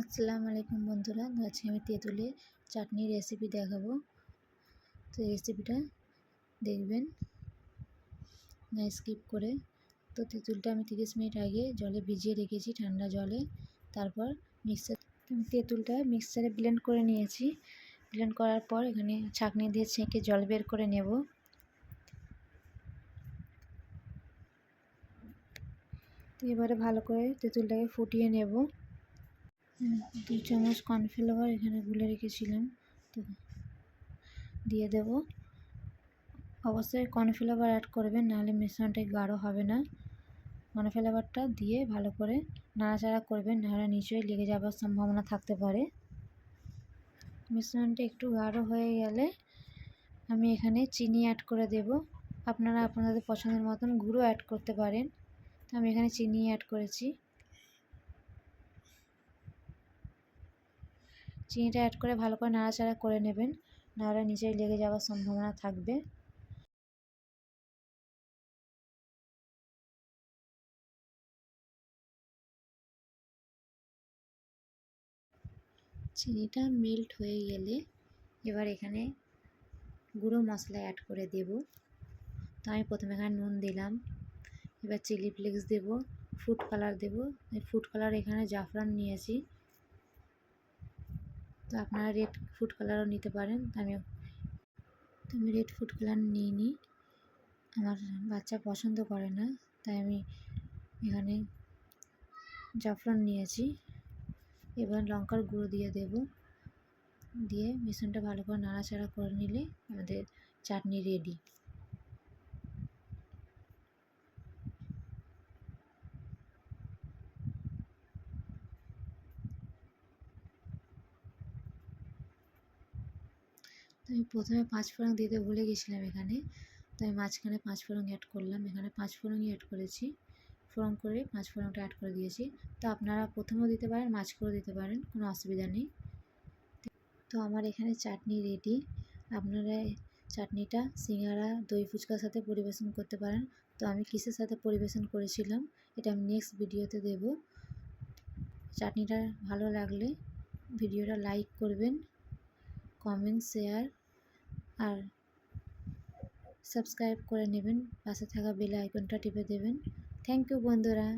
আসসালামু আলাইকুম বন্ধুরা, আজকে আমি তেঁতুলে চাটনির রেসিপি দেখাবো। তো রেসিপিটা দেখবেন, না স্কিপ করে। তো তেঁতুলটা আমি তিরিশ মিনিট আগে জলে ভিজিয়ে রেখেছি ঠান্ডা জলে, তারপর মিক্সার তেঁতুলটা মিক্সারে ব্লেন্ড করে নিয়েছি। ব্লেন্ড করার পর এখানে ছাঁকনি দিয়ে ছেঁকে জল বের করে নেব। এবারে ভালো করে তেঁতুলটাকে ফুটিয়ে নেব। দু চামচ কর্নফ্লাওয়ার এখানে গুলে রেখেছিলাম, তো দিয়ে দেব। অবশ্যই কর্নফ্লাওয়ার অ্যাড করবেন, নাহলে মিশ্রণটা গাঢ় হবে না। কর্নফ্লাওয়ারটা দিয়ে ভালো করে নাড়াচাড়া করবেন, নাহলে নিচয়ই লেগে যাওয়ার সম্ভাবনা থাকতে পারে। মিশ্রণটা একটু গাঢ় হয়ে গেলে আমি এখানে চিনি অ্যাড করে দেব। আপনারা আপনাদের পছন্দের মতন গুঁড়ো অ্যাড করতে পারেন। তো আমি এখানে চিনি অ্যাড করেছি। চিনিটা অ্যাড করে ভালো করে নাড়াচাড়া করে নেবেন, নাহলে নিচেই লেগে যাওয়ার সম্ভাবনা থাকবে। চিনিটা মেল্ট হয়ে গেলে এবার এখানে গুঁড়ো মশলা অ্যাড করে দেব। তো আমি প্রথমে এখানে নুন দিলাম, এবার চিলি ফ্লেক্স দেব ফুড কালার দেব। ফুড কালার এখানে জাফরান নিয়েছি। তো আপনারা রেড ফুড কালারও নিতে পারেন। আমি আমি রেড ফুড কালার নিই নি। আমার বাচ্চা পছন্দ করে না, তাই আমি এখানে জাফরান নিয়েছি। এবার লঙ্কার গুঁড়ো দিয়ে দেব। দিয়ে মিশ্রণটা ভালো করে নাড়াচাড়া করে নিলে আমাদের চাটনি রেডি আমি প্রথমে পাঁচ ফোড়ন দিতে ভুলে গেছিলাম এখানে। তো আমি মাঝখানে পাঁচ ফোড়ন অ্যাড করলাম। এখানে পাঁচ ফোড়নই অ্যাড করেছি। ফোড়ন করে পাঁচ ফোড়নটা অ্যাড করে দিয়েছি। তো আপনারা প্রথমেও দিতে পারেন মাছ করে দিতে পারেন, কোনো অসুবিধা নেই। তো আমার এখানে চাটনি রেডি আপনারা চাটনিটা সিঙ্গারা, দই ফুচকার সাথে পরিবেশন করতে পারেন। তো আমি কিসের সাথে পরিবেশন করেছিলাম, এটা আমি নেক্সট ভিডিওতে দেব। চাটনিটা ভালো লাগলে ভিডিওটা লাইক করবেন কমেন্ট শেয়ার আর সাবস্ক্রাইব করে নেবেন পাশে থাকা বেল আইকনটা টিপে দেবেন। থ্যাংক ইউ বন্ধুরা।